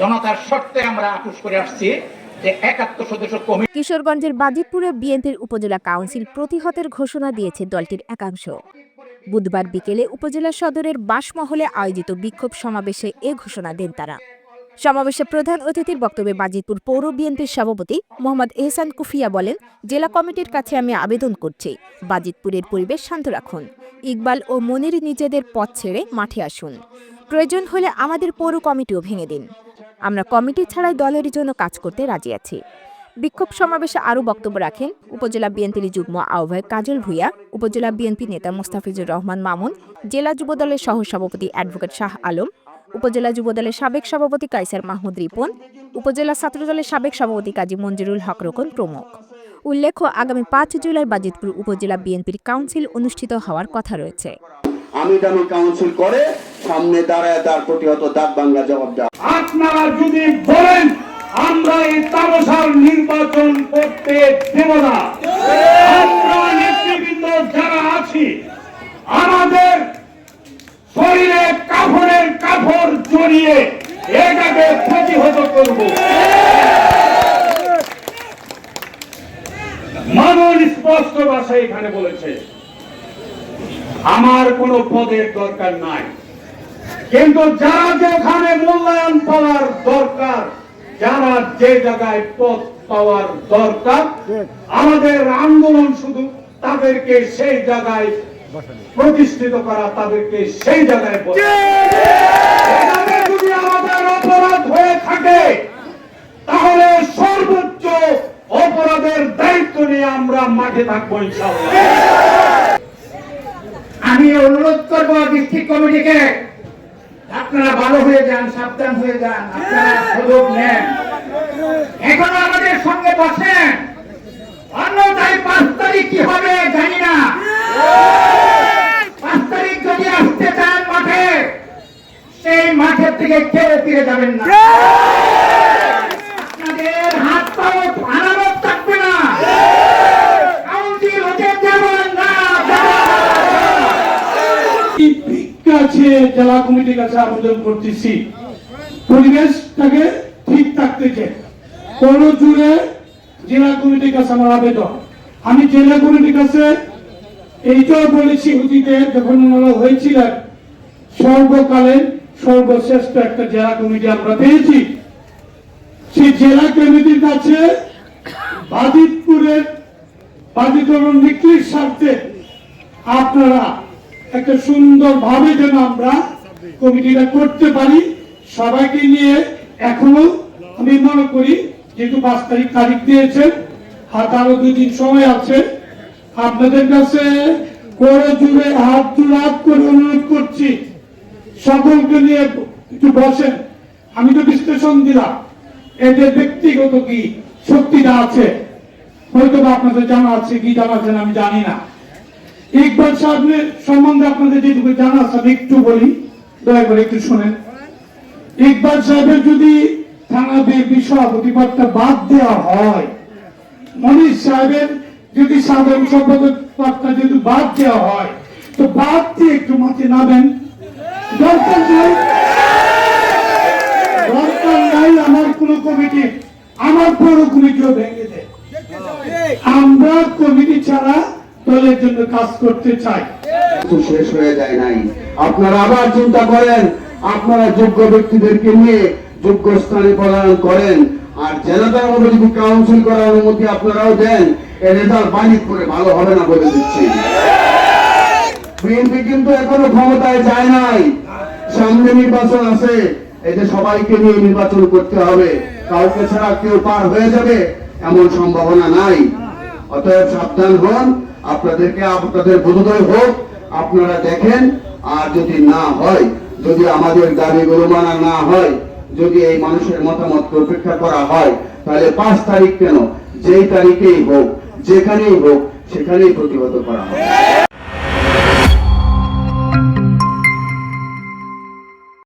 জনতার শর্তে আমরা করে আসছি কিশোরগঞ্জের বাজিতপুরে বিএনপির উপজেলা কাউন্সিল প্রতিহতের ঘোষণা দিয়েছে দলটির একাংশ। বুধবার বিকেলে উপজেলা সদরের বাসমহলে আয়োজিত বিক্ষোভ সমাবেশে এ ঘোষণা দেন তারা। সমাবেশে প্রধান অতিথির বক্তব্যে বাজিতপুর পৌর বিএনপির সভাপতি মোহাম্মদ এহসান কুফিয়া বলেন, জেলা কমিটির কাছে আমি আবেদন করছি, বাজিতপুরের পরিবেশ শান্ত রাখুন। ইকবাল ও মনির নিজেদের পথ ছেড়ে মাঠে আসুন। প্রয়োজন হলে আমাদের পৌর কমিটিও ভেঙে দিন। আমরা কমিটি ছাড়াই দলের জন্য কাজ করতে রাজি আছি। বিক্ষোভ সমাবেশে আরও বক্তব্য রাখেন উপজেলা বিএনপির যুগ্ম আহ্বায়ক কাজল ভূঁইয়া উপজেলা বিএনপি নেতা মোস্তাফিজুর রহমান মামুন, জেলা যুবদলের সহ সভাপতি অ্যাডভোকেট শাহ আলম, উপজেলা যুবদলের সাবেক সভাপতি কাইসার মাহমুদ রিপন, উপজেলা ছাত্রদলের সাবেক সভাপতি কাজী মঞ্জুরুল হক রোকন প্রমুখ। উল্লেখ্য, আগামী পাঁচ জুলাই বাজিতপুর উপজেলা বিএনপির কাউন্সিল অনুষ্ঠিত হওয়ার কথা রয়েছে। কাউন্সিল করে সামনে দাঁড়ায় তার প্রতিহত দাঁত বাংলা জবাব দেওয়া আপনারা যদি বলেন, আমরা এই তামসার নির্বাচন করতে দেব না। আমরা নেতৃবৃন্দ যারা আছি, আমাদের শরীরে কাপড় জড়িয়ে এটাকে প্রতিহত করব। মামুন স্পষ্ট এখানে বলেছে, আমার কোনো পদের দরকার নাই। কিন্তু যারা যেখানে মূল্যায়ন পাওয়ার দরকার যারা যে জায়গায় পদ পাওয়ার দরকার আমাদের আন্দোলন শুধু তাদেরকে সেই জায়গায় প্রতিষ্ঠিত করা তাদেরকে সেই জায়গায় যদি আমাদের অপরাধ হয়ে থাকে তাহলে সর্বোচ্চ অপরাধের দায়িত্ব নিয়ে আমরা মাঠে থাকব আমি অনুরোধ করব ডিস্ট্রিক্ট কমিটিকে আপনারা ভালো হয়ে যান, সাবধান হয়ে যান, আপনারা সুযোগ নেন। এখনও আমাদের সঙ্গে বসেন। অন্যথায় পাঁচ তারিখ কি হবে জানি না। পাঁচ তারিখ যদি আসতে চান মাঠে, সেই মাঠের থেকে কেউ ফিরে যাবেন না। আপনাদের হাত পাও আনারত থাকবে না কাউন্সিল হতে যাবেন না কাছে জেলা কমিটির কাছে আবেদন করতেছি। পরিবেশটাকে ঠিক থাকতে চাই। জুড়ে জেলা কমিটির কাছে আমার আবেদন। আমি জেলা কমিটির কাছে এইটাও বলেছি, অতীতে যখন হয়েছিলেন সর্বশ্রেষ্ঠ একটা জেলা কমিটি আমরা পেয়েছি। সেই জেলা কমিটির কাছে বাজিতপুরের বাজিতরণ বিক্রির স্বার্থে আপনারা একটা সুন্দর ভাবে যেন আমরা কমিটিটা করতে পারি। সবাইকে নিয়ে এখনও আমি মনে করি যেহেতু পাঁচ তারিখ তারিখ দিয়েছেন, হাত আরও দুই দিন সময় আছে। আপনাদের কাছে করে জুড়ে হাত জুড়ে হাত করে অনুরোধ করছি। সকলকে নিয়ে একটু বসেন। আমি তো বিশ্লেষণ দিলাম। এদের ব্যক্তিগত কি শক্তিটা আছে? হয়তো আপনাদের জানা আছে, কি জানা আছে আমি জানি না। ইকবাল সাহেবের সম্বন্ধে আপনাদের যেটুকু জানা আছে, আমি একটু বলি। দয়া করে একটু শুনেন। ইকবাল সাহেবের যদি থানা বিএনপি সভাপতি বাদ দেওয়া হয় মনির সাহেবের যদি সাধারণ সম্পাদক পদটা যদি বাদ দেওয়া হয়, তো বাদ দিয়ে একটু মাঠে নামেন। দরকার নাই। দরকার নাই আমার কোন কমিটি। আমার পৌর কমিটিও ভেঙে দেয়। আমরা কমিটি ছাড়া দলের জন্য কাজ করতে চাই। শেষ হয়ে যায় নাই। আপনারা আবার চিন্তা করেন, আপনারা যোগ্য ব্যক্তিদেরকে নিয়ে যোগ্য স্থানে প্রদান করেন, আর জেলাদার যদি কাউন্সিল করার অনুমতি আপনারাও দেন, এ রেজাল্ট বাণিজ্য করে ভালো হবে না বলে দিচ্ছি। বিএনপি কিন্তু এখনও ক্ষমতায় যায় নাই। সামনে নির্বাচন আছে, এই যে সবাইকে নিয়ে নির্বাচন করতে হবে, কাউকে ছাড়া কেউ পার হয়ে যাবে, এমন সম্ভাবনা নাই। অতএব সাবধান হন আপনাদেরকে আপনাদের বোধোদয় হোক, আপনারা দেখেন, আর যদি না হয়, যদি আমাদের দাবিগুলো মানা না হয়, যদি এই মানুষের মতামত উপেক্ষা করা হয়, তাহলে পাঁচ তারিখ কেন? যেই তারিখেই হোক, যেখানেই হোক, সেখানেই প্রতিহত করা হবে।